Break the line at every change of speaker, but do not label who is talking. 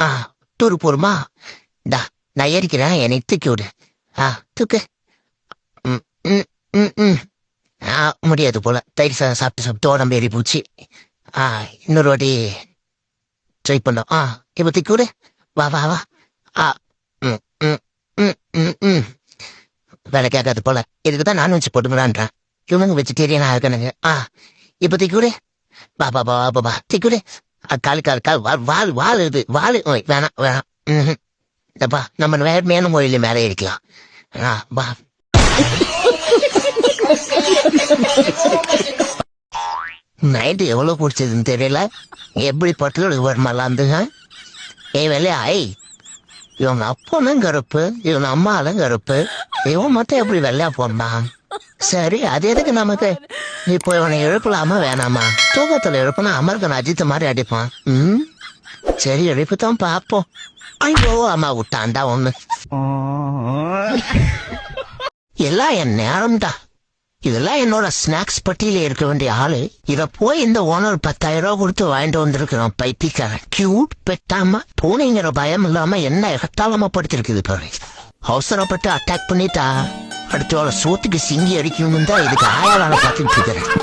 ஆ tour போருமா? டா நான் ஏறிக்கிறேன். என்னை தூக்கி விடு. ஆ தூக்கு. ம் ம் ம் ம். ஆ முடியாது போல. தயிர் சாதம் சாப்பிட்டு சாப்பிட்டு உடம்பு ஏறி போச்சு. ஆ இன்னொரு வாட்டி ட்ரை பண்ணோம். ஆ இப்போ தூக்கி விடு. வா வா வா. ஆ ம் ம் ம் ம் ம். வேலை கேட்காது போல. இதுக்கு தான் நான் வச்சு போட்டுக்கிறான்றேன் இவனுங்க வெஜிடேரியனாக இருக்கணுங்க ஆ இப்போ தூக்கி விடு. வா பா பா பா பா தூக்கி விடு. ஆ, காலு கால் வால் வால் வால் இது வால் ஓய், வேணாம் வேணாம் ம் அப்பா நம்ம வேற மேனும் மொழியில மேலே இருக்கலாம் ஆ வா நைட்டு எவ்வளவு பிடிச்சதுன்னு தெரியல. எப்படி பட்டு வருமாலாந்துங்க ஏ வேலையா ஐ இவங்க அப்பனும் கருப்பு இவங்க அம்மாலும் கருப்பு. இவன் மட்டும் எப்படி வெள்ளையா போனான் சரி அது எதுக்கு நமக்கு? இப்போ இவனை எழுப்பலாமா வேணாமா? தூக்கத்துல எழுப்பினா அமர்கன் அஜித் மாதிரி அடிப்பான். ம்? சரி எழுப்பு பாப்போம் ஐயோ அம்மா விட்டான்டா ஒண்ணு. எல்லாம் என் நேரம்டா. இதெல்லாம் என்னோட ஸ்நாக்ஸ் பட்டியல இருக்க வேண்டிய ஆளு. இத போய் இந்த ஓனர் பத்தாயிரம் ரூபாய் கொடுத்து வாங்கிட்டு வந்திருக்கிறோம் பைத்திக்காரன் கியூட் பெட்டாம பூனைங்கிற பயம் இல்லாம என்ன எகத்தாளமா படுத்திருக்குது பாரு. அவசரப்பட்டு அட்டாக் பண்ணிட்டா. அடுத்தோட சோத்துக்கு சிங்கி அடிக்கணும்னு தான் இதுக்கு ஆயாளால பார்த்துட்டு இருக்கிறேன்